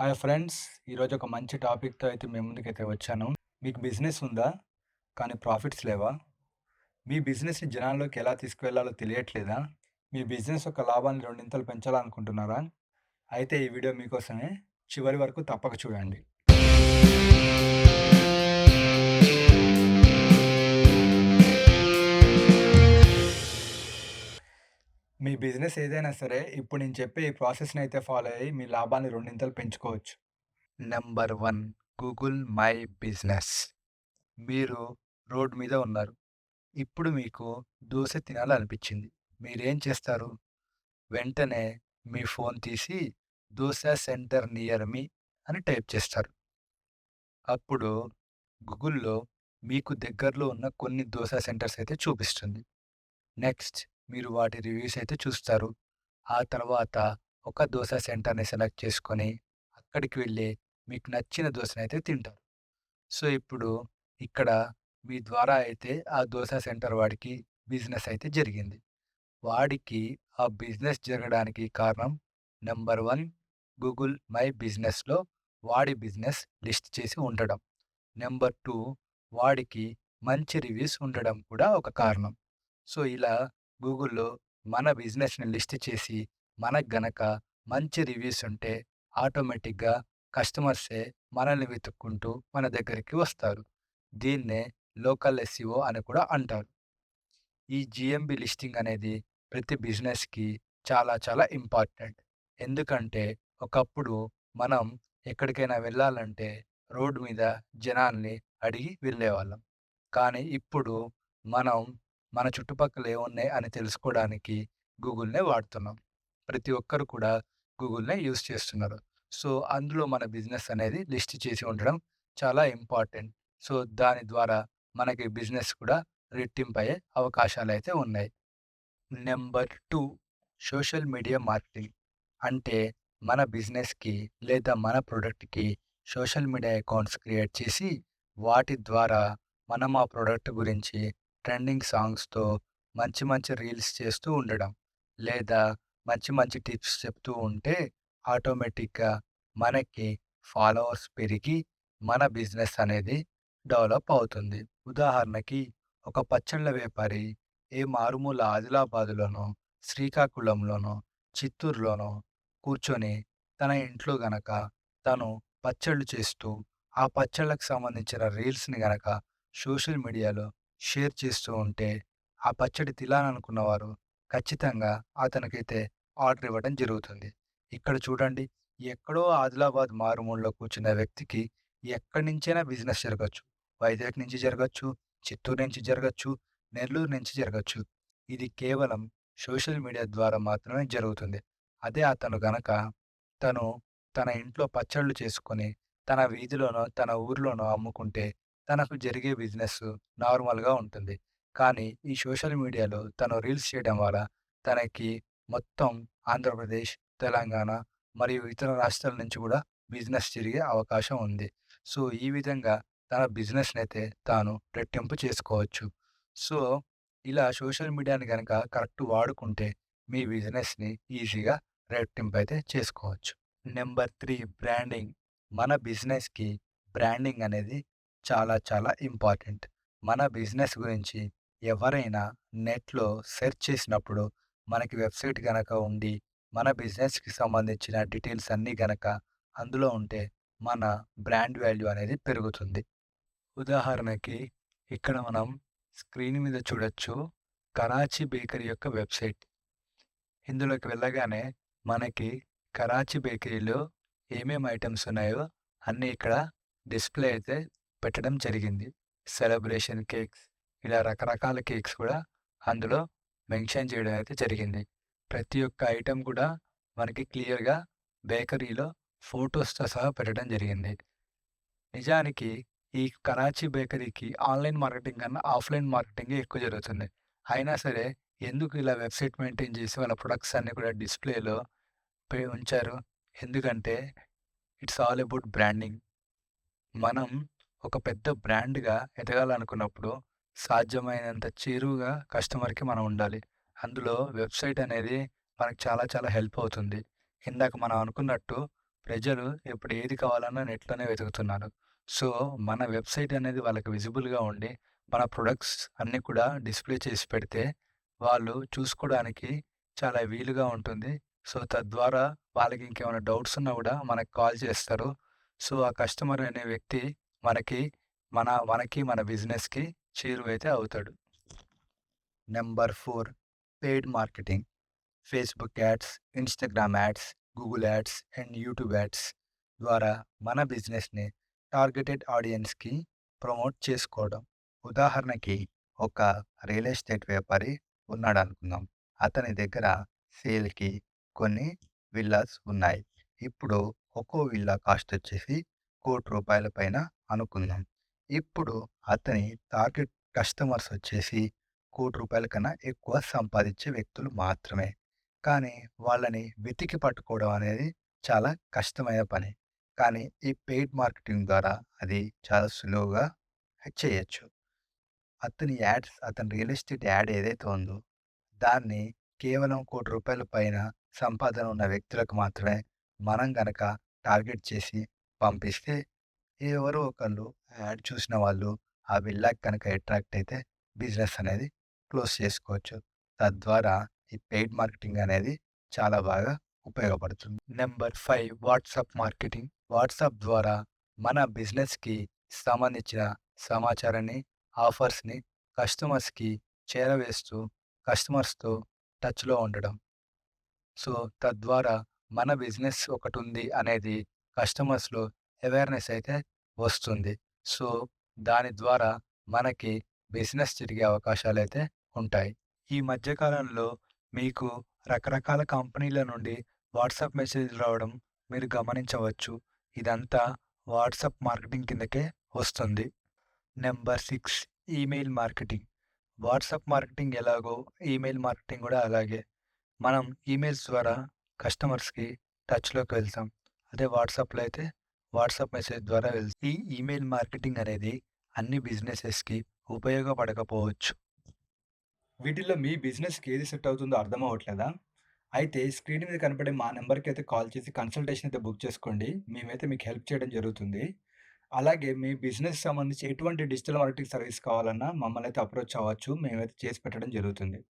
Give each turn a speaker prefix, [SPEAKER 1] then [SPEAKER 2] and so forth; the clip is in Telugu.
[SPEAKER 1] హాయ్ ఫ్రెండ్స్ ఈరోజు ఒక మంచి టాపిక్తో అయితే మేము ముందుకైతే వచ్చాను. మీకు బిజినెస్ ఉందా? కానీ ప్రాఫిట్స్ లేవా? మీ బిజినెస్ని జనాల్లోకి ఎలా తీసుకువెళ్ళాలో తెలియట్లేదా? మీ బిజినెస్ యొక్క లాభాన్ని రెండింతలు పెంచాలనుకుంటున్నారా? అయితే ఈ వీడియో మీకోసమే చివరి వరకు తప్పక చూడండి. మీ బిజినెస్ ఏదైనా సరే ఇప్పుడు నేను చెప్పే ఈ ప్రాసెస్ని అయితే ఫాలో అయ్యి మీ లాభాన్ని రెండింతలు పెంచుకోవచ్చు. Number one Google my business. మీరు రోడ్ మీద ఉన్నారు. ఇప్పుడు మీకు దోశ తినాలనిపించింది. మీరేం చేస్తారు? వెంటనే మీ ఫోన్ తీసి దోశ సెంటర్ నియర్ మీ అని టైప్ చేస్తారు. అప్పుడు గూగుల్లో మీకు దగ్గరలో ఉన్న కొన్ని దోశ సెంటర్స్ అయితే చూపిస్తుంది. నెక్స్ట్ మీరు వాటి రివ్యూస్ అయితే చూస్తారు. ఆ తర్వాత ఒక దోశ సెంటర్ని సెలెక్ట్ చేసుకొని అక్కడికి వెళ్ళి మీకు నచ్చిన దోశని అయితే తింటారు. సో ఇప్పుడు ఇక్కడ మీ ద్వారా అయితే ఆ దోశ సెంటర్ వాడికి బిజినెస్ అయితే జరిగింది. వాడికి ఆ బిజినెస్ జరగడానికి కారణం నెంబర్ వన్ గూగుల్ మై బిజినెస్లో వాడి బిజినెస్ లిస్ట్ చేసి ఉండడం. నెంబర్ టూ వాడికి మంచి రివ్యూస్ ఉండడం కూడా ఒక కారణం. సో ఇలా గూగుల్లో మన బిజినెస్ని లిస్ట్ చేసి మనకు గనక మంచి రివ్యూస్ ఉంటే ఆటోమేటిక్గా కస్టమర్సే మనల్ని వెతుక్కుంటూ మన దగ్గరికి వస్తారు. దీన్నే లోకల్ ఎస్ఈఓ అని కూడా అంటారు. ఈ జిఎంబి లిస్టింగ్ అనేది ప్రతి బిజినెస్కి చాలా చాలా ఇంపార్టెంట్. ఎందుకంటే ఒకప్పుడు మనం ఎక్కడికైనా వెళ్ళాలంటే రోడ్డు మీద జనాల్ని అడిగి వెళ్ళేవాళ్ళం. కానీ ఇప్పుడు మనం మన చుట్టుపక్కల ఏమున్నాయి అని తెలుసుకోవడానికి గూగుల్నే వాడుతున్నాం. ప్రతి ఒక్కరు కూడా గూగుల్నే యూస్ చేస్తున్నారు. సో అందులో మన బిజినెస్ అనేది లిస్ట్ చేసి ఉండడం చాలా ఇంపార్టెంట్. సో దాని ద్వారా మనకి బిజినెస్ కూడా రెట్టింపు అయ్యే అవకాశాలు అయితే ఉన్నాయి. Number two social media marketing. అంటే మన బిజినెస్కి లేదా మన ప్రోడక్ట్కి సోషల్ మీడియా అకౌంట్స్ క్రియేట్ చేసి వాటి ద్వారా మనం ఆ ప్రోడక్ట్ గురించి ట్రెండింగ్ సాంగ్స్తో మంచి మంచి రీల్స్ చేస్తూ ఉండడం. లేదా మంచి మంచి టిప్స్ చెప్తూ ఉంటే ఆటోమేటిక్గా మనకి ఫాలోవర్స్ పెరిగి మన బిజినెస్ అనేది డెవలప్ అవుతుంది. ఉదాహరణకి ఒక పచ్చళ్ళ వ్యాపారి ఏ మారుమూల ఆదిలాబాదులోనో శ్రీకాకుళంలోనో చిత్తూరులోనో కూర్చొని తన ఇంట్లో గనక తను పచ్చళ్ళు చేస్తూ ఆ పచ్చళ్ళకు సంబంధించిన రీల్స్ని గనక సోషల్ మీడియాలో షేర్ చేస్తూ ఉంటే ఆ పచ్చడి తినాలనుకున్నవారు ఖచ్చితంగా అతనికైతే ఆర్డర్ ఇవ్వడం జరుగుతుంది. ఇక్కడ చూడండి ఎక్కడో ఆదిలాబాద్ మారుమూలలో కూర్చున్న వ్యక్తికి ఎక్కడి నుంచైనా బిజినెస్ జరగచ్చు. వైజాగ్ నుంచి జరగచ్చు చిత్తూరు నుంచి జరగచ్చు నెల్లూరు నుంచి జరగచ్చు. ఇది కేవలం సోషల్ మీడియా ద్వారా మాత్రమే జరుగుతుంది. అదే అతను గనక తను తన ఇంట్లో పచ్చళ్ళు చేసుకొని తన వీధిలోనో తన ఊర్లోనో అమ్ముకుంటే తనకు జరిగే బిజినెస్ నార్మల్గా ఉంటుంది. కానీ ఈ సోషల్ మీడియాలో తను రీల్స్ చేయడం వల్ల తనకి మొత్తం ఆంధ్రప్రదేశ్ తెలంగాణ మరియు ఇతర రాష్ట్రాల నుంచి కూడా బిజినెస్ జరిగే అవకాశం ఉంది. సో ఈ విధంగా తన బిజినెస్ని అయితే తాను రెట్టింపు చేసుకోవచ్చు. సో ఇలా సోషల్ మీడియాని కనుక కరెక్ట్ వాడుకుంటే మీ బిజినెస్ని ఈజీగా రెట్టింపు అయితే చేసుకోవచ్చు. Number three branding. మన బిజినెస్కి బ్రాండింగ్ అనేది చాలా చాలా ఇంపార్టెంట్. మన బిజినెస్ గురించి ఎవరైనా నెట్లో సెర్చ్ చేసినప్పుడు మనకి వెబ్సైట్ కనుక ఉండి మన బిజినెస్కి సంబంధించిన డీటెయిల్స్ అన్నీ గనక అందులో ఉంటే మన బ్రాండ్ వాల్యూ అనేది పెరుగుతుంది. ఉదాహరణకి ఇక్కడ మనం స్క్రీన్ మీద చూడొచ్చు కరాచీ బేకరీ యొక్క వెబ్సైట్. ఇందులోకి వెళ్ళగానే మనకి కరాచీ బేకరీలో ఏమేమి ఐటమ్స్ ఉన్నాయో అన్నీ ఇక్కడ డిస్ప్లే అయితే పెట్టడం జరిగింది. సెలబ్రేషన్ కేక్స్ ఇలా రకరకాల కేక్స్ కూడా అందులో మెన్షన్ చేయడం అయితే జరిగింది. ప్రతి ఒక్క ఐటెం కూడా మనకి క్లియర్గా బేకరీలో ఫొటోస్తో సహా పెట్టడం జరిగింది. నిజానికి ఈ కరాచీ బేకరీకి ఆన్లైన్ మార్కెటింగ్ కన్నా ఆఫ్లైన్ మార్కెటింగ్ ఎక్కువ జరుగుతుంది. అయినా సరే ఎందుకు ఇలా వెబ్సైట్ మెయింటైన్ చేసి వాళ్ళ ప్రొడక్ట్స్ అన్నీ కూడా డిస్ప్లేలో ఉంచారు? ఎందుకంటే ఇట్స్ ఆల్ అబౌట్ బ్రాండింగ్. మనం ఒక పెద్ద బ్రాండ్గా ఎదగాలనుకున్నప్పుడు సాధ్యమైనంత చేరువుగా కస్టమర్కి మనం ఉండాలి అందులో వెబ్సైట్ అనేది మనకు చాలా చాలా హెల్ప్ అవుతుంది ఇందాక మనం అనుకున్నట్టు ప్రజలు ఇప్పుడు ఏది కావాలన్నా నెట్‌లోనే వెతుకుతున్నారు. సో, మన వెబ్‌సైట్ అనేది వాళ్ళకి విజిబుల్‌గా ఉండి, మన ప్రొడక్ట్స్ అన్నీ కూడా డిస్‌ప్లే చేసి పెడితే, వాళ్ళు చూసుకోవడానికి చాలా వీలుగా ఉంటుంది. సో, తద్వారా వాళ్ళకి ఇంకేమైనా డౌట్స్ ఉన్నా కూడా మనకు కాల్ చేస్తారు. సో, ఆ కస్టమర్ అనే వ్యక్తి మనకి మన మనకి మన బిజినెస్‌కి చేరువైతే అవుతాడు. Number four paid marketing. Facebook ads, Instagram ads, Google ads and YouTube ads ద్వారా మన బిజినెస్‌ని టార్గెటెడ్ ఆడియన్స్‌కి ప్రమోట్ చేసుకోవడం. ఉదాహరణకి ఒక రియల్ ఎస్టేట్ వ్యాపారి ఉన్నాడనుకుందాం. అతని దగ్గర సేల్‌కి కొన్ని విల్లాస్ ఉన్నాయి. ఇప్పుడు ఒక్కో విల్లా కాస్ట్ వచ్చేసి కోటి రూపాయల పైన అనుకుందాం. ఇప్పుడు అతని టార్గెట్ కస్టమర్స్ వచ్చేసి కోటి రూపాయల కన్నా ఎక్కువ సంపాదించే వ్యక్తులు మాత్రమే. కానీ వాళ్ళని వెతికి పట్టుకోవడం అనేది చాలా కష్టమైన పని. కానీ ఈ పెయిడ్ మార్కెటింగ్ ద్వారా అది చాలా సులువుగా చేయొచ్చు. అతని యాడ్స్ అతని రియల్ ఎస్టేట్ యాడ్ ఏదైతే ఉందో దాన్ని కేవలం కోటి రూపాయల పైన సంపాదన ఉన్న వ్యక్తులకు మాత్రమే మనం గనక టార్గెట్ చేసి పంపిస్తే ఎవరో ఒకళ్ళు యాడ్ చూసిన వాళ్ళు ఆ విల్లాకి కనుక అట్రాక్ట్ అయితే బిజినెస్ అనేది క్లోజ్ చేసుకోవచ్చు. తద్వారా ఈ పెయిడ్ మార్కెటింగ్ అనేది చాలా బాగా ఉపయోగపడుతుంది. Number five WhatsApp marketing. WhatsApp ద్వారా మన బిజినెస్‌కి సంబంధించిన సమాచారాన్ని, ఆఫర్స్‌ని కస్టమర్స్‌కి చేరవేస్తూ కస్టమర్స్‌తో టచ్‌లో ఉండడం. సో, తద్వారా మన బిజినెస్ ఒకటి ఉంది అనేది కస్టమర్స్‌లో అవేర్‌నెస్ అయితే వస్తుంది. సో, దాని ద్వారా మనకి బిజినెస్ జరిగే అయితే ఉంటాయి. ఈ మధ్యకాలంలో మీకు రకరకాల కంపెనీల నుండి వాట్సాప్ మెసేజ్ రావడం మీరు గమనించవచ్చు. ఇదంతా వాట్సాప్ మార్కెటింగ్ కిందకే వస్తుంది. Number six email marketing. WhatsApp marketing ఎలాగో ఈమెయిల్ మార్కెటింగ్ కూడా అలాగే. మనం ఈమెయిల్స్ ద్వారా కస్టమర్స్‌కి టచ్‌లోకి వెళ్తాం. అదే వాట్సాప్‌లో అయితే వాట్సాప్ మెసేజ్ ద్వారా వెళ్తాం. ఈ ఈమెయిల్ మార్కెటింగ్ అనేది అన్ని బిజినెసెస్‌కి ఉపయోగపడకపోవచ్చు. వీటిల్లో మీ బిజినెస్‌కి ఏది సెట్ అవుతుందో అర్థం అవ్వట్లేదా? అయితే స్క్రీన్ మీద కనపడే మా నెంబర్కి అయితే కాల్ చేసి కన్సల్టేషన్ అయితే బుక్ చేసుకోండి. మేమైతే మీకు హెల్ప్ చేయడం జరుగుతుంది. అలాగే మీ బిజినెస్ సంబంధించి ఎటువంటి డిజిటల్ మార్కెటింగ్ సర్వీస్ కావాలన్నా మమ్మల్ని అయితే అప్రోచ్ అవ్వచ్చు. మేమైతే చేసి పెట్టడం జరుగుతుంది.